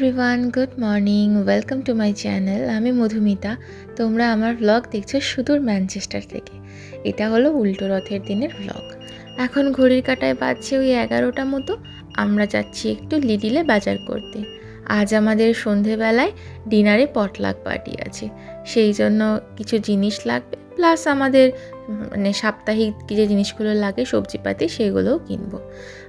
Everyone good morning welcome to my channel আমি মধুমিতা। তোমরা আমার ব্লগ দেখছ সুদূর ম্যানচেস্টার থেকে। এটা হলো উল্টো রথের দিনের ব্লগ এখন ঘড়ির কাটায় বাজছে ওই এগারোটা মতো। আমরা যাচ্ছি একটু লিডিলে বাজার করতে। আজ আমাদের সন্ধেবেলায় ডিনারে পটলাক পার্টি আছে। সেই জন্য কিছু জিনিস লাগবে। প্লাস আমাদের মানে সাপ্তাহিক যে জিনিসগুলো লাগে সবজিপাতি, সেগুলোও কিনবো।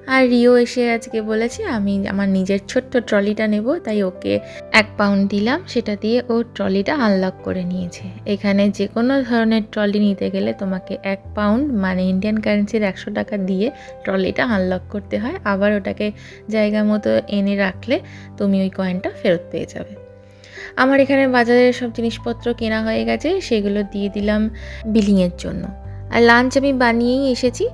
আর রিও এসে আজকে বলেছে, আমি আমার নিজের ছোট্ট ট্রলিটা নেব। তাই ওকে এক পাউন্ড দিলাম। সেটা দিয়ে ও ট্রলিটা আনলক করে নিয়েছে। এখানে যে কোনো ধরনের ট্রলি নিতে গেলে তোমাকে এক পাউন্ড মানে ইন্ডিয়ান কারেন্সির একশো টাকা দিয়ে ট্রলিটা আনলক করতে হয়। আবার ওটাকে জায়গা মতো এনে রাখলে তুমি ওই কয়েনটা ফেরত পেয়ে যাবে। আমার এখানে বাজারের সব জিনিসপত্র কেনা হয়ে গেছে। সেগুলো দিয়ে দিলাম বিলিংয়ের জন্য। আর লাঞ্চ আমি বানিয়েই এসেছি।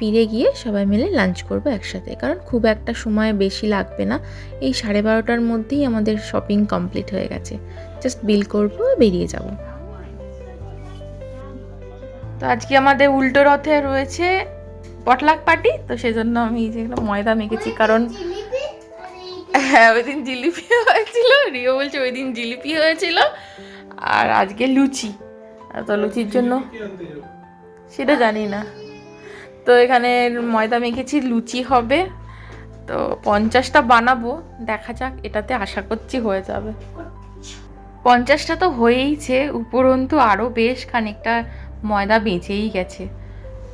ফিরে গিয়ে সবাই মিলে লাঞ্চ করব একসাথে। কারণ খুব একটা সময় বেশি লাগবে না। এই সাড়ে বারোটার মধ্যেই আমাদের শপিং কমপ্লিট হয়ে গেছে। জাস্ট বিল করব বেরিয়ে যাব। তো আজকে আমাদের উল্টো রথে রয়েছে পটলাক পার্টি তো সেজন্য আমি যেগুলো ময়দা মেখেছি কারণ হ্যাঁ ওই দিন জিলিপি হয়েছিল। রিও বলছে ওই দিন জিলিপি হয়েছিল। আর আজকে লুচি। তো লুচির জন্য সেটা জানি না। তো এখানে ময়দা মেখেছি, লুচি হবে। তো পঞ্চাশটা বানাবো, দেখা যাক এটাতে আশা করছি হয়ে যাবে। পঞ্চাশটা তো হয়েইছে, উপরন্তু আরও বেশ খানিকটা ময়দা বেঁচেই গেছে।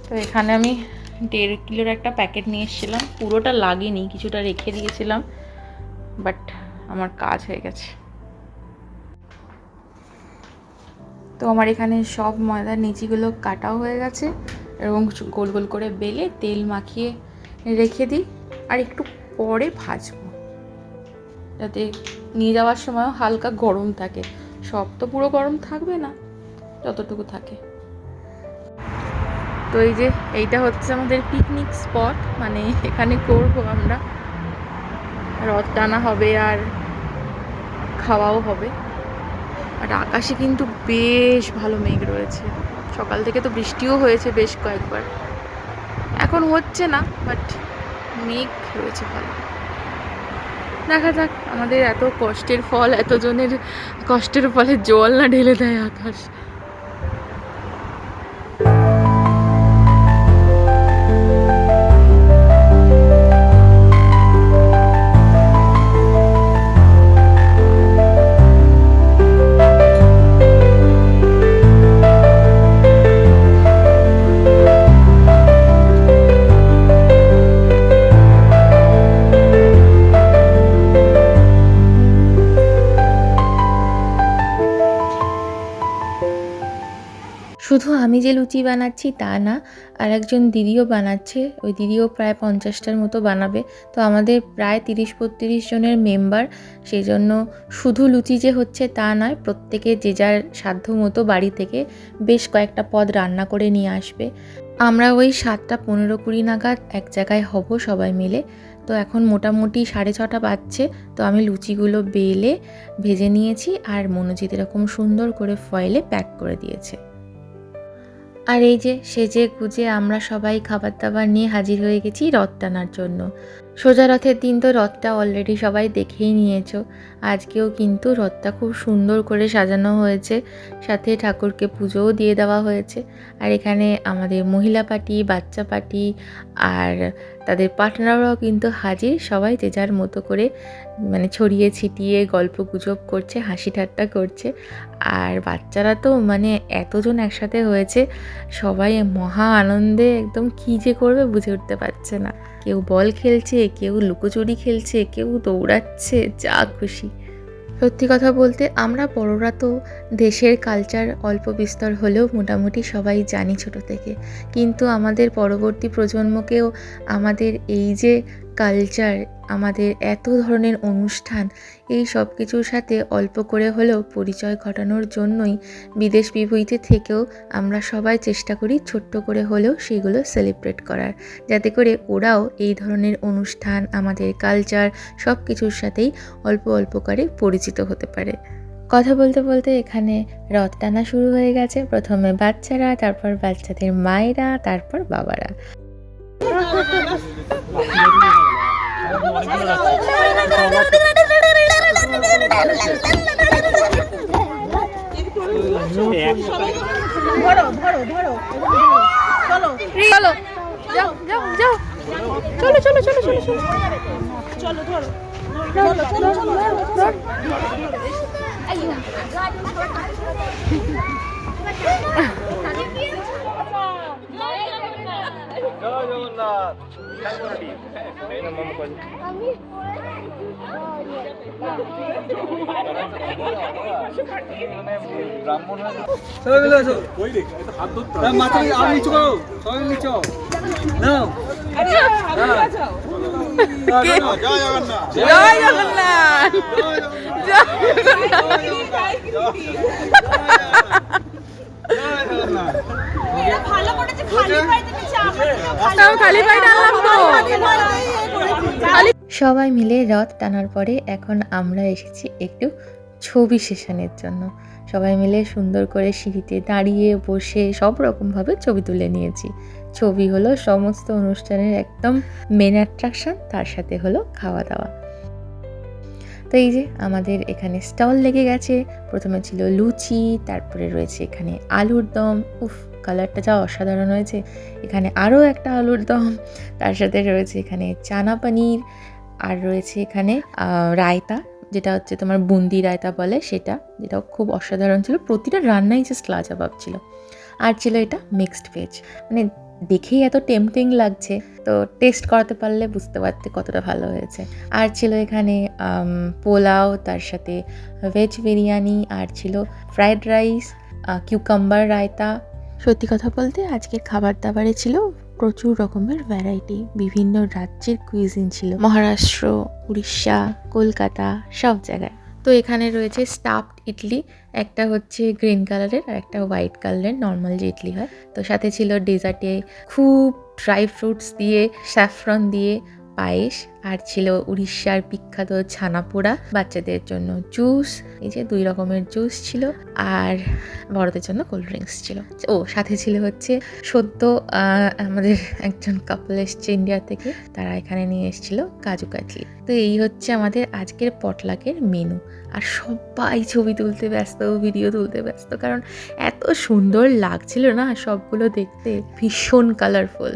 তো এখানে আমি দেড় কিলোর একটা প্যাকেট নিয়ে এসেছিলাম। পুরোটা লাগেনি, কিছুটা রেখে দিয়েছিলাম, বাট আমার কাজ হয়ে গেছে। তো আমার এখানে সব ময়দার নিচিগুলো কাটাও হয়ে গেছে। এবং গোল গোল করে বেলে তেল মাখিয়ে রেখে দিই, আর একটু পরে ভাজবো। যাতে নিয়ে যাওয়ার সময়ও হালকা গরম থাকে। সব তো পুরো গরম থাকবে না, যতটুকু থাকে। তো এই যে এইটা হচ্ছে আমাদের পিকনিক স্পট মানে এখানে করব আমরা। রথ টানা হবে আর খাওয়াও হবে। আর আকাশে কিন্তু বেশ ভালো মেঘ রয়েছে। সকাল থেকে তো বৃষ্টিও হয়েছে বেশ কয়েকবার। এখন হচ্ছে না বাট মেঘ রয়েছে ভালো। দেখা যাক, আমাদের এত কষ্টের ফল, এতজনের কষ্টের ফলে জল না ঢেলে দেয় আকাশ। শুধু আমি যে লুচি বানাচ্ছি তা না আর একজন দিদিও বানাচ্ছে। ওই দিদিও প্রায় পঞ্চাশটার মতো বানাবে। তো আমাদের প্রায় তিরিশ বত্রিশ জনের মেম্বার। সেই জন্য শুধু লুচি যে হচ্ছে তা নয়, প্রত্যেকে যে যার সাধ্য মতো বাড়ি থেকে বেশ কয়েকটা পদ রান্না করে নিয়ে আসবে। আমরা ওই সাতটা পনেরো কুড়ি নাগাদ এক জায়গায় হব সবাই মিলে। তো এখন মোটামুটি সাড়ে ছটা বাজছে। তো আমি লুচিগুলো বেলে, ভেজে নিয়েছি আর মনোজিৎ এরকম সুন্দর করে ফয়েলে প্যাক করে দিয়েছে। আর এই যে, সেজে গুজে আমরা সবাই খাবার দাবার নিয়ে হাজির হয়ে গেছি রথ টানার জন্য। সোজা রথের দিন তো রথটা অলরেডি সবাই দেখেই নিয়েছো। আজকেও কিন্তু রথটা খুব সুন্দর করে সাজানো হয়েছে, সাথে ঠাকুরকে পুজোও দিয়ে দেওয়া হয়েছে। আর এখানে আমাদের মহিলা পার্টি, বাচ্চা পার্টি আর তাদের পার্টনাররাও কিন্তু হাজির, সবাই যে যার মতো করে মানে ছড়িয়ে ছিটিয়ে গল্প গুজব করছে, হাসি ঠাট্টা করছে। আর বাচ্চারা তো মানে এতজন একসাথে হয়েছে, সবাই মহা আনন্দে, একদম কী যে করবে বুঝে উঠতে পারছে না। কেউ বল খেলছে, কেউ লুকোচুরি খেলছে, কেউ দৌড়াচ্ছে, যা খুশি। সত্যি কথা বলতে আমরা বড়রা তো দেশের কালচার অল্প বিস্তর হলেও মোটামুটি সবাই জানি ছোট থেকে। কিন্তু আমাদের পরবর্তী প্রজন্মকেও আমাদের এই যে কালচার, আমাদের এত ধরনের অনুষ্ঠান, এই সব কিছুর সাথে অল্প করে হলেও পরিচয় ঘটানোর জন্যই বিদেশ বিভূতিতে থেকেও আমরা সবাই চেষ্টা করি ছোট্ট করে হলেও সেগুলো সেলিব্রেট করার। যাতে করে ওরাও এই ধরনের অনুষ্ঠান, আমাদের কালচার সব কিছুর সাথেই অল্প অল্প করে পরিচিত হতে পারে। কথা বলতে বলতে এখানে রথ টানা শুরু হয়ে গেছে। প্রথমে বাচ্চারা, তারপর বাচ্চাদের মায়েরা, তারপর বাবারা। ধরো ধরো ধরো চলো চলো জগন্নাথ সবাই মিলে আসো হ্যাঁ, মাথা নিচু- আর নিচু করো সবাই মিলে নিচু হও। নাও আরে সামনে বাঁচাও জয় জগন্নাথ জয় জগন্নাথ তাও খালি পায়ে টানলাম তো। সবাই মিলে রথ টানার পরে এখন আমরা এসেছি একটু ছবি সেশনের জন্য। সবাই মিলে সুন্দর করে সিঁড়িতে দাঁড়িয়ে বসে সব রকমভাবে ছবি তুলে নিয়েছি। ছবি হলো সমস্ত অনুষ্ঠানের একদম মেন অ্যাট্রাকশন তার সাথে হলো খাওয়া দাওয়া তো এই যে আমাদের এখানে স্টল লেগে গেছে। প্রথমে ছিল লুচি তারপরে রয়েছে এখানে আলুর দম। উফ কালারটা যা অসাধারণ হয়েছে। এখানে আরও একটা আলুর দম, তার সাথে রয়েছে এখানে চানা পানির, আর রয়েছে এখানে রায়তা, যেটা হচ্ছে তোমার বুন্দি রায়তা বলে সেটা, যেটাও খুব অসাধারণ ছিল। প্রতিটা রান্নাই জাস্ট লাজবাব ছিল। আর ছিল এটা মিক্সড ভেজ মানে দেখেই এত টেম্পটিং লাগছে। তো টেস্ট করাতে পারলে বুঝতে পারতে কতটা ভালো হয়েছে। আর ছিল এখানে পোলাও, তার সাথে ভেজ বিরিয়ানি, আর ছিল ফ্রায়েড রাইস কিউকাম্বার রায়তা সত্যি কথা বলতে আজকের খাবার দাবারে ছিল প্রচুর রকমের ভ্যারাইটি বিভিন্ন রাজ্যের কুইজিন ছিল। মহারাষ্ট্র, উড়িষ্যা, কলকাতা, সব জায়গায়। তো এখানে রয়েছে স্টাফড ইডলি, একটা হচ্ছে গ্রিন কালারের আর একটা হোয়াইট কালারের নর্মাল যে ইডলি হয়। তো সাথে ছিল ডেজার্টে খুব ড্রাই ফ্রুটস দিয়ে স্যাফরন দিয়ে পায়েস আর ছিল উড়িষ্যার বিখ্যাত ছানা পোড়া বাচ্চাদের জন্য জুস, এই যে দুই রকমের জুস ছিল আর বড়দের জন্য কোল্ড ড্রিঙ্কস ছিল। ও, সাথে ছিল হচ্ছে সদ্য আমাদের একজন কাপল এসছে ইন্ডিয়া থেকে, তারা এখানে নিয়ে এসেছিল কাজু কাটলি তো এই হচ্ছে আমাদের আজকের পটলাকের মেনু আর সবাই ছবি তুলতে ব্যস্ত ভিডিও তুলতে ব্যস্ত, কারণ এত সুন্দর লাগছিল না সবগুলো দেখতে। ভীষণ কালারফুল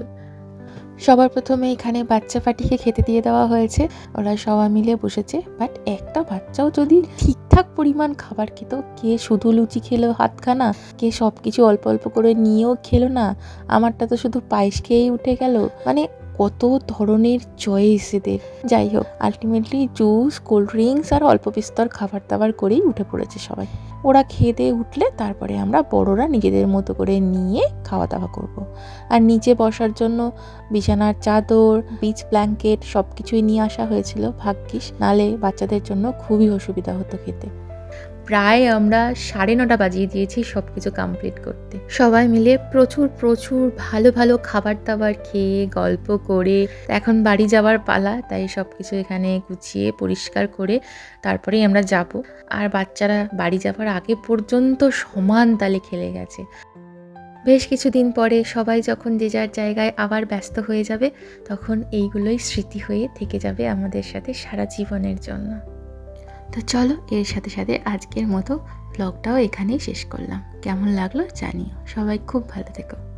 সবার প্রথমে এখানে বাচ্চা পাটিকে খেতে দিয়ে দেওয়া হয়েছে। ওরা সবাই মিলে বসেছে বাট একটা বাচ্চাও যদি ঠিকঠাক পরিমাণ খাবার খেত, কে শুধু লুচি খেলো হাতখানা, কে সব কিছু অল্প অল্প করে নিয়েও খেলো না, আমারটা তো শুধু পায়েস খেয়েই উঠে গেল। মানে কত ধরনের চয়েস এদের। যাই হোক আলটিমেটলি জুস কোল্ড ড্রিঙ্কস আর অল্প বিস্তর খাবার দাবার করেই উঠে পড়েছে সবাই। ওরা খেয়ে দিয়ে উঠলে তারপরে আমরা বড়রা নিজেদের মতো করে নিয়ে খাওয়া দাওয়া করব। আর নিচে বসার জন্য বিছানার চাদর বিচ ব্ল্যাঙ্কেট সব কিছুই নিয়ে আসা হয়েছিল, ভাগ্যিস। নালে বাচ্চাদের জন্য খুবই অসুবিধা হতো খেতে। প্রায় আমরা সাড়ে নটা বাজিয়ে দিয়েছি সব কিছু কমপ্লিট করতে। সবাই মিলে প্রচুর প্রচুর ভালো ভালো খাবার দাবার খেয়ে গল্প করে, এখন বাড়ি যাওয়ার পালা, তাই সব কিছু এখানে গুছিয়ে, পরিষ্কার করে তারপরেই আমরা যাব। আর বাচ্চারা বাড়ি যাওয়ার আগে পর্যন্ত সমান তালে খেলে গেছে। বেশ কিছুদিন পরে সবাই যখন যে যার জায়গায় আবার ব্যস্ত হয়ে যাবে, তখন এইগুলোই স্মৃতি হয়ে থেকে যাবে আমাদের সাথে সারা জীবনের জন্য। তো চলো এর সাথে সাথে আজকের মতো ব্লগটাও এখানেই শেষ করলাম। কেমন লাগল জানিও। সবাই খুব ভালো থেকো।